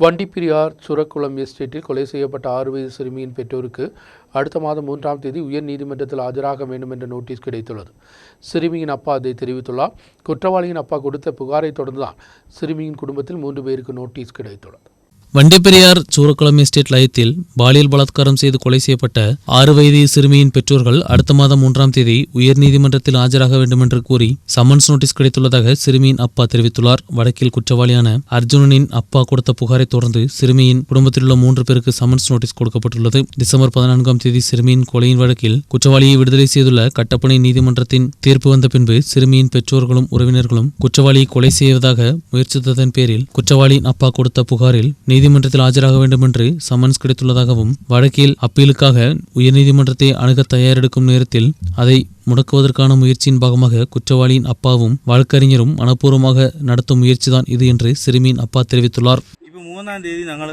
வண்டிப்பிரியார் சுரக்குளம் எஸ்டேட்டில் கொலை செய்யப்பட்ட ஆறு வயது சிறுமியின் பெற்றோருக்கு அடுத்த மாதம் மூன்றாம் தேதி உயர் நீதிமன்றத்தில் ஆஜராக வேண்டும் என்ற நோட்டீஸ் கிடைத்துள்ளது. சிறுமியின் அப்பா அதை தெரிவித்துள்ளார். குற்றவாளியின் அப்பா கொடுத்த புகாரை தொடர்ந்துதான் சிறுமியின் குடும்பத்தில் மூன்று பேருக்கு நோட்டீஸ் கிடைத்துள்ளது. வண்டிப்பெரியார் சூரக்குளம் எஸ்டேட் லயத்தில் பாலியல் பலாத்காரம் செய்து கொலை செய்யப்பட்ட ஆறு வயது சிறுமியின் பெற்றோர்கள் அடுத்த மாதம் மூன்றாம் தேதி உயர்நீதிமன்றத்தில் ஆஜராக வேண்டும் என்று கூறி சம்மன்ஸ் நோட்டீஸ் கிடைத்துள்ளதாக சிறுமியின் அப்பா தெரிவித்துள்ளார். வடக்கில் குற்றவாளியான அர்ஜுனனின் அப்பா கொடுத்த புகாரை தொடர்ந்து சிறுமியின் குடும்பத்தில் உள்ள மூன்று பேருக்கு சம்மன்ஸ் நோட்டீஸ் கொடுக்கப்பட்டுள்ளது. டிசம்பர் பதினான்காம் தேதி சிறுமியின் கொலையின் வழக்கில் குற்றவாளியை விடுதலை செய்துள்ள கட்டப்பணை நீதிமன்றத்தின் தீர்ப்பு வந்த பின்பு சிறுமியின் பெற்றோர்களும் உறவினர்களும் குற்றவாளியை கொலை செய்வதாக முயற்சித்ததன் பேரில் குற்றவாளியின் அப்பா கொடுத்த புகாரில் நீதிமன்றத்தில் ஆஜராக வேண்டும் என்று சம்மன்ஸ் கிடைத்துள்ளதாகவும் வழக்கில் அப்பீலுக்காக உயர்நீதிமன்றத்தை அணுக தயாரெடுக்கும் நேரத்தில் அதை முடக்குவதற்கான முயற்சியின் பாகமாக குற்றவாளியின் அப்பாவும் வழக்கறிஞரும் மனப்பூர்வமாக நடத்தும் முயற்சிதான் இது என்று சிறுமியின் அப்பா தெரிவித்துள்ளார் இப்போ மூന്നാം തീയതി ഞങ്ങൾ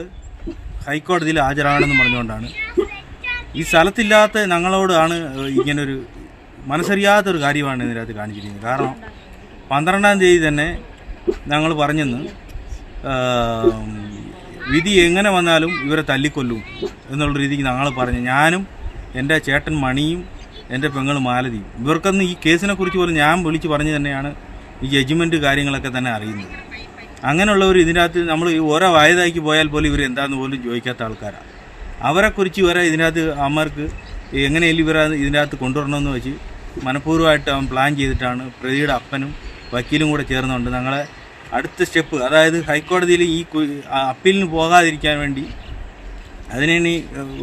ഹൈക്കോടതിയിൽ ഹാജരാകണമെന്ന് പറഞ്ഞുകൊണ്ടാണ് ഈ இங்கே ஒரு ഇങ്ങനൊരു ஒரு காரியமான ഇതിനകത്ത് കാണിച്ചിരിക്കുന്നത് காரணம் പന്ത്രണ്ടാം தேதி தான் ഞങ്ങൾ പറഞ്ഞെന്ന് വിധി എങ്ങനെ വന്നാലും ഇവരെ തല്ലിക്കൊല്ലും എന്നുള്ള രീതിക്ക് ഞങ്ങൾ പറഞ്ഞു. ഞാനും എന്റെ ചേട്ടൻ മണിയും എന്റെ പെങ്ങൾ മാലതിയും ഇവർക്കൊന്ന് ഈ കേസിനെ കുറിച്ച് പോലും ഞാൻ വിളിച്ച് പറഞ്ഞു തന്നെയാണ് ഈ ജഡ്ജ്മെന്റ് കാര്യങ്ങളൊക്കെ തന്നെ അറിയുന്നത്. അങ്ങനെയുള്ളവർ ഇതിനകത്ത് നമ്മൾ ഓരോ വായതാക്കി പോയാൽ പോലും ഇവർ എന്താണെന്ന് പോലും ചോദിക്കാത്ത ആൾക്കാരാണ് അവരെക്കുറിച്ച് ഇവരെ ഇതിനകത്ത് അമ്മർക്ക് എങ്ങനെയെങ്കിലും ഇവരെ ഇതിനകത്ത് കൊണ്ടുവരണമെന്ന് വെച്ച് മനഃപൂർവമായിട്ട് അവൻ പ്ലാൻ ചെയ്തിട്ടാണ് പ്രതിയുടെ അപ്പനും വക്കീലും കൂടെ ചേർന്നുകൊണ്ട് ഞങ്ങളെ അടുത്ത സ്റ്റെപ്പ്. അതായത് ഹൈക്കോടതിയിൽ ഈ അപ്പീലിന് പോകാതിരിക്കാൻ വേണ്ടി അതിനി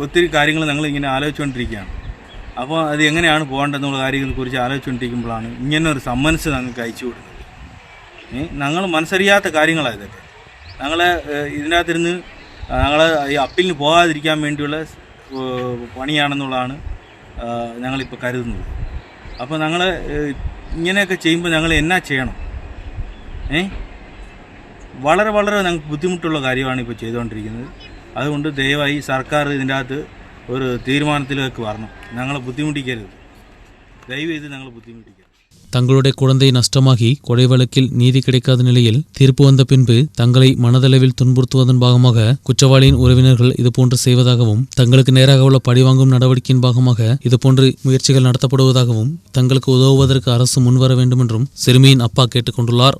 ഒത്തിരി കാര്യങ്ങൾ ഞങ്ങൾ ഇങ്ങനെ ആലോചിച്ചുകൊണ്ടിരിക്കുകയാണ്. അപ്പോൾ അത് എങ്ങനെയാണ് പോകേണ്ടതെന്നുള്ള കാര്യങ്ങളെക്കുറിച്ച് ആലോചിച്ചുകൊണ്ടിരിക്കുമ്പോഴാണ് ഇങ്ങനെ ഒരു സമ്മൻസ് ഞങ്ങൾക്ക് അയച്ചു കൊടുക്കുന്നത്. ഞങ്ങൾ മനസ്സറിയാത്ത കാര്യങ്ങളാണ് ഇതൊക്കെ. ഞങ്ങളെ ഏഹ്, ഇതിനകത്തിരുന്ന് ഞങ്ങൾ ഈ അപ്പീലിന് പോകാതിരിക്കാൻ വേണ്ടിയുള്ള പണിയാണെന്നുള്ളതാണ് ഞങ്ങളിപ്പോൾ കരുതുന്നത്. അപ്പോൾ ഞങ്ങൾ ഇങ്ങനെയൊക്കെ ചെയ്യുമ്പോൾ ഞങ്ങൾ എന്നാ ചെയ്യണം? ഏ വളരെ വളരെ ഞങ്ങൾക്ക് ബുദ്ധിമുട്ടുള്ള കാര്യമാണ് ഇപ്പോൾ ചെയ്തുകൊണ്ടിരിക്കുന്നത് അതുകൊണ്ട് ദയവായി സർക്കാർ ഇതിൻ്റെ അകത്ത് ഒരു തീരുമാനത്തിലേക്ക് വരണം ഞങ്ങളെ ബുദ്ധിമുട്ടിക്കരുത് ദയവ് ചെയ്ത് ഞങ്ങൾ ബുദ്ധിമുട്ടിക്കരുത് தங்களுடைய குழந்தை நஷ்டமாகி கொலை வழக்கில் நீதி கிடைக்காத நிலையில் தீர்ப்பு வந்த பின்பு தங்களை மனதளவில் துன்புறுத்துவதன் பாகமாக குற்றவாளியின் உறவினர்கள் இதுபோன்று செய்வதாகவும் தங்களுக்கு நேராக உள்ள பழிவாங்கும் நடவடிக்கையின் பாகமாக இதுபோன்று முயற்சிகள் நடத்தப்படுவதாகவும் தங்களுக்கு உதவுவதற்கு அரசு முன்வர வேண்டும் என்றும் சிறுமியின் அப்பா கேட்டுக்கொண்டுள்ளார்